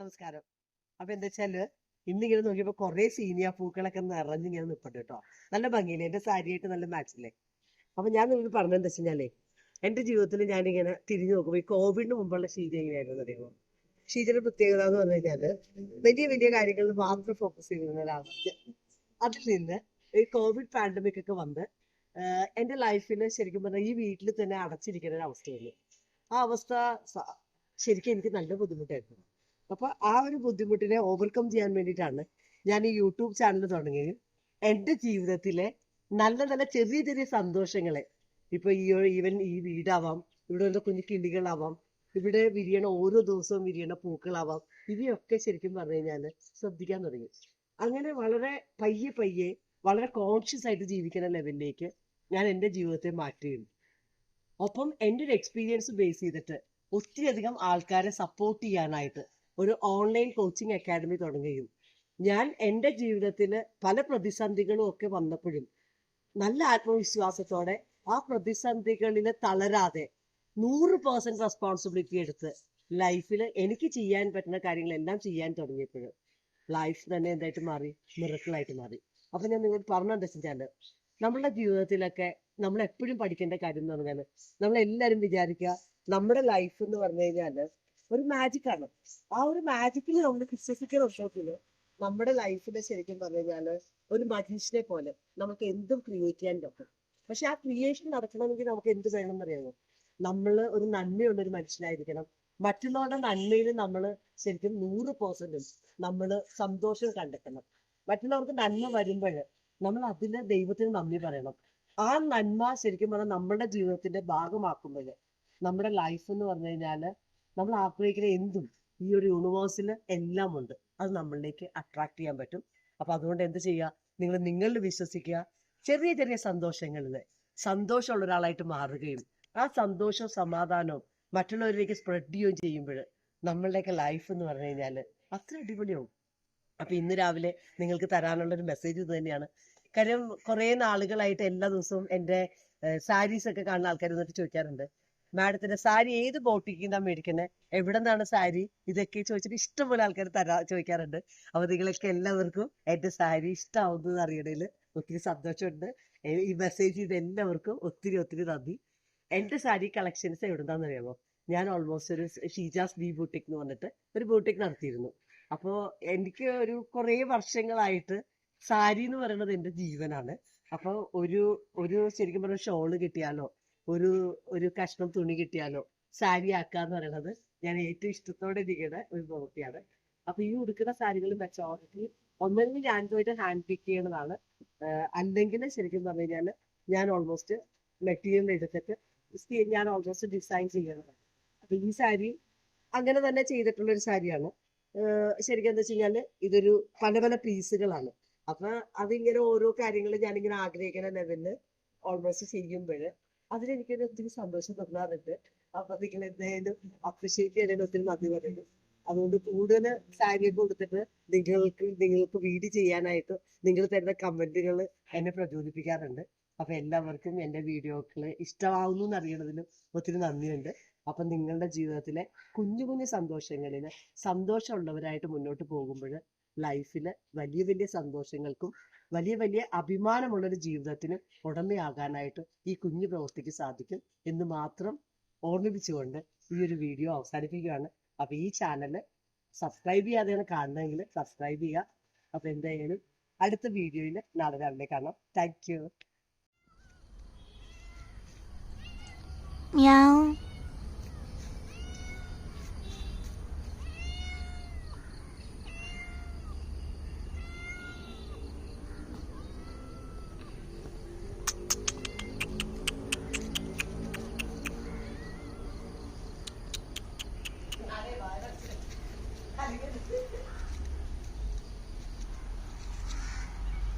നമസ്കാരം. അപ്പൊ എന്താ വെച്ചാൽ ഇന്നിങ്ങനെ നോക്കിയപ്പോ കുറെ സീനിയ പൂക്കളൊക്കെ നിറഞ്ഞിങ്ങനെ നിൽപ്പുണ്ട് കേട്ടോ നല്ല ഭംഗിയില്ലേ? എന്റെ സാരിയായിട്ട് നല്ല മാച്ചില്ലേ അപ്പൊ ഞാൻ നിങ്ങൾക്ക് പറഞ്ഞത് എന്താ വെച്ചാലേ എന്റെ ജീവിതത്തിൽ ഞാൻ ഇങ്ങനെ തിരിഞ്ഞു നോക്കുമ്പോ ഈ കോവിഡിന് മുമ്പുള്ള ഷീജ എങ്ങനെയായിരുന്നു അറിയുമോ? ഷീജയുടെ പ്രത്യേകത എന്ന് പറഞ്ഞു കഴിഞ്ഞാൽ വലിയ വലിയ കാര്യങ്ങളിൽ മാത്രം ഫോക്കസ് ചെയ്തിരുന്ന ഒരാളാണ് അതിൽ നിന്ന് ഈ കോവിഡ് പാൻഡമിക് ഒക്കെ വന്ന് എന്റെ ലൈഫിൽ ശരിക്കും പറഞ്ഞാൽ ഈ വീട്ടിൽ തന്നെ അടച്ചിരിക്കുന്ന ഒരു അവസ്ഥയായിരുന്നു. ആ അവസ്ഥ ശരിക്കും എനിക്ക് നല്ല ബുദ്ധിമുട്ടായിരുന്നു. അപ്പൊ ആ ഒരു ബുദ്ധിമുട്ടിനെ ഓവർകം ചെയ്യാൻ വേണ്ടിയിട്ടാണ് ഞാൻ ഈ യൂട്യൂബ് ചാനൽ തുടങ്ങിയത്. എന്റെ ജീവിതത്തിലെ നല്ല നല്ല ചെറിയ ചെറിയ സന്തോഷങ്ങളെ ഇപ്പൊ ഈ ഈവൻ ഈ വീടാവാം ഇവിടെ വന്ന കുഞ്ഞു കിളികളാവാം ഇവിടെ വിരിയണ ഓരോ ദിവസവും വിരിയണ പൂക്കളാവാം ഇവയൊക്കെ ശരിക്കും പറഞ്ഞു കഴിഞ്ഞാൽ ശ്രദ്ധിക്കാൻ തുടങ്ങി. അങ്ങനെ വളരെ പയ്യെ പയ്യെ വളരെ കോൺഷ്യസ് ആയിട്ട് ജീവിക്കുന്ന ലെവലിലേക്ക് ഞാൻ എന്റെ ജീവിതത്തെ മാറ്റുകയുണ്ട് ഒപ്പം എന്റെ ഒരു എക്സ്പീരിയൻസ് ബേസ് ചെയ്തിട്ട് ഒത്തിരി അധികം ആൾക്കാരെ സപ്പോർട്ട് ചെയ്യാനായിട്ട് ഒരു ഓൺലൈൻ കോച്ചിങ് അക്കാദമി തുടങ്ങുകയും. ഞാൻ എന്റെ ജീവിതത്തിൽ പല പ്രതിസന്ധികളും ഒക്കെ വന്നപ്പോഴും നല്ല ആത്മവിശ്വാസത്തോടെ ആ പ്രതിസന്ധികളിൽ തളരാതെ നൂറ് പേഴ്സന്റ് റെസ്പോൺസിബിലിറ്റി എടുത്ത് ലൈഫിൽ എനിക്ക് ചെയ്യാൻ പറ്റുന്ന കാര്യങ്ങളെല്ലാം ചെയ്യാൻ തുടങ്ങിയപ്പോഴും. ലൈഫ് തന്നെ എന്തായിട്ട് മാറി? മിറക്കിളായിട്ട് മാറി. അപ്പൊ ഞാൻ നിങ്ങളോട് പറഞ്ഞെന്താ വെച്ചാൽ നമ്മുടെ ജീവിതത്തിലൊക്കെ നമ്മൾ എപ്പോഴും പഠിക്കേണ്ട കാര്യം എന്ന് പറഞ്ഞാൽ നമ്മൾ എല്ലാവരും വിചാരിക്കുക നമ്മുടെ ലൈഫ് എന്ന് പറഞ്ഞു കഴിഞ്ഞാൽ ഒരു മാജിക് ആണ്. ആ ഒരു മാജിക്കിൽ നമ്മൾ വിശ്വസിക്കുന്ന വർഷത്തിൽ നമ്മുടെ ലൈഫിൽ ശരിക്കും പറഞ്ഞു കഴിഞ്ഞാൽ ഒരു മഹേഷിനെ പോലെ നമുക്ക് എന്തും ക്രിയേറ്റ് ചെയ്യാൻ പറ്റും. പക്ഷെ ആ ക്രിയേഷൻ നടക്കണമെങ്കിൽ നമുക്ക് എന്ത് ചെയ്യണം അറിയാമോ നമ്മൾ ഒരു നന്മയുള്ള ഒരു മനുഷ്യനായിരിക്കണം. മറ്റുള്ളവരുടെ നന്മയിൽ നമ്മൾ ശരിക്കും നൂറ് പേഴ്സന്റും നമ്മൾ സന്തോഷം കണ്ടെത്തണം. മറ്റുള്ളവർക്ക് നന്മ വരുമ്പോൾ നമ്മൾ അതിന് ദൈവത്തിന് നന്ദി പറയണം. ആ നന്മ ശരിക്കും പറഞ്ഞാൽ നമ്മുടെ ജീവിതത്തിന്റെ ഭാഗമാക്കുമ്പോൾ നമ്മുടെ ലൈഫ് എന്ന് പറഞ്ഞു കഴിഞ്ഞാൽ നമ്മൾ ആഗ്രഹിക്കുന്ന എന്തും ഈ ഒരു യൂണിവേഴ്സിൽ എല്ലാം ഉണ്ട് അത് നമ്മളിലേക്ക് അട്രാക്ട് ചെയ്യാൻ പറ്റും. അപ്പൊ അതുകൊണ്ട് എന്ത് ചെയ്യുക? നിങ്ങൾ നിങ്ങളിൽ വിശ്വസിക്കുക. ചെറിയ ചെറിയ സന്തോഷങ്ങളിൽ സന്തോഷമുള്ള ഒരാളായിട്ട് മാറുകയും ആ സന്തോഷവും സമാധാനവും മറ്റുള്ളവരിലേക്ക് സ്പ്രെഡ് ചെയ്യുകയും ചെയ്യുമ്പോൾ നമ്മളുടെയൊക്കെ ലൈഫ് എന്ന് പറഞ്ഞു കഴിഞ്ഞാൽ അത്ര അടിപൊളിയാവും. അപ്പൊ ഇന്ന് രാവിലെ നിങ്ങൾക്ക് തരാനുള്ള ഒരു മെസ്സേജ് ഇത് തന്നെയാണ്. കാര്യം കുറെ നാളുകളായിട്ട് എല്ലാ ദിവസവും എന്റെ സാരീസ് ഒക്കെ കാണുന്ന ആൾക്കാർ എന്നിട്ട് ചോദിക്കാറുണ്ട്. മാഡത്തിന്റെ സാരി ഏത് ബോട്ടിക്കിന്നാ മേടിക്കുന്നത് എവിടെ നിന്നാണ് സാരി? ഇതൊക്കെ ചോദിച്ചിട്ട് ഇഷ്ടംപോലെ ആൾക്കാർ തരാ ചോദിക്കാറുണ്ട്. അപ്പൊ നിങ്ങളൊക്കെ എല്ലാവർക്കും എന്റെ സാരി ഇഷ്ടമാവുന്നത് അറിയണതിൽ ഒത്തിരി സന്തോഷമുണ്ട്. ഈ മെസ്സേജ് ചെയ്ത എല്ലാവർക്കും ഒത്തിരി ഒത്തിരി നന്ദി. എന്റെ സാരി കളക്ഷൻസ് എവിടുന്നാന്ന് അറിയാമോ ഞാൻ ഓൾമോസ്റ്റ് ഒരു ഷീജാസ് ബി ബൂട്ടിക് എന്ന് പറഞ്ഞിട്ട് ഒരു ബൂട്ടിക് നടത്തിയിരുന്നു. അപ്പോൾ എനിക്ക് ഒരു കുറേ വർഷങ്ങളായിട്ട് സാരി എന്ന് പറയുന്നത് എന്റെ ജീവനാണ്. അപ്പോൾ ഒരു ഒരു ശരിക്കും പറഞ്ഞ ഷോൾ കിട്ടിയാലോ? ഒരു ഒരു കഷ്ണം തുണി കിട്ടിയാലോ? സാരി ആക്കാന്ന് പറയുന്നത് ഞാൻ ഏറ്റവും ഇഷ്ടത്തോടെ ഇരിക്കുന്ന ഒരു പ്രവൃത്തിയാണ് അപ്പൊ ഈ ഉടുക്കുന്ന സാരികൾ മെച്ചോറിറ്റി ഒന്നെങ്കിൽ ഞാൻ പോയിട്ട് ഹാൻഡ് പിക്ക് ചെയ്യണതാണ്. അല്ലെങ്കിൽ ശരിക്കും പറഞ്ഞു കഴിഞ്ഞാൽ ഞാൻ ഓൾമോസ്റ്റ് മെറ്റീരിയൽ എടുത്തിട്ട് ഞാൻ ഓൾമോസ്റ്റ് ഡിസൈൻ ചെയ്യുന്നതാണ് അപ്പൊ ഈ സാരി അങ്ങനെ തന്നെ ചെയ്തിട്ടുള്ള ഒരു സാരിയാണ്. ശരിക്കും എന്താ വെച്ച് കഴിഞ്ഞാൽ ഇതൊരു പല പല പീസുകളാണ്. അപ്പൊ അതിങ്ങനെ ഓരോ കാര്യങ്ങൾ ഞാനിങ്ങനെ ആഗ്രഹിക്കുന്ന ലെവലിൽ ഓൾമോസ്റ്റ് ചെയ്യുമ്പോൾ അതിലെനിക്കൊരു ഒത്തിരി സന്തോഷം തോന്നാറുണ്ട്. അപ്പൊ നിങ്ങൾ എന്തായാലും അപ്രിഷിയേറ്റ് ചെയ്യാൻ ഒത്തിരി നന്ദി പറയുന്നു. അതുകൊണ്ട് കൂടുതൽ സാരിയൊക്കെ കൊടുത്തിട്ട് നിങ്ങൾക്ക് നിങ്ങൾക്ക് വീട് ചെയ്യാനായിട്ട് നിങ്ങൾ തരുന്ന കമന്റുകൾ എന്നെ പ്രചോദിപ്പിക്കാറുണ്ട്. അപ്പൊ എല്ലാവർക്കും എന്റെ വീഡിയോകൾ ഇഷ്ടമാവുന്നു എന്നറിയണതിലും ഒത്തിരി നന്ദിയുണ്ട്. അപ്പൊ നിങ്ങളുടെ ജീവിതത്തിലെ കുഞ്ഞു കുഞ്ഞു സന്തോഷങ്ങളിൽ സന്തോഷമുള്ളവരായിട്ട് മുന്നോട്ട് പോകുമ്പോൾ ലൈഫിൽ വലിയ വലിയ സന്തോഷങ്ങൾക്കും വലിയ വലിയ അഭിമാനമുള്ള ഒരു ജീവിതത്തിന് ഉടമയാകാനായിട്ട് ഈ കുഞ്ഞു പ്രവൃത്തിക്ക് സാധിക്കും എന്ന് മാത്രം ഓർമ്മിപ്പിച്ചുകൊണ്ട് ഈ ഒരു വീഡിയോ അവസാനിപ്പിക്കുകയാണ്. അപ്പൊ ഈ ചാനൽ സബ്സ്ക്രൈബ് ചെയ്യാതെയാണ് കാണുന്നതെങ്കിൽ സബ്സ്ക്രൈബ് ചെയ്യുക. അപ്പൊ എന്തായാലും അടുത്ത വീഡിയോയിൽ നാളെ രാവിലെ കാണാം. Thank you 喵。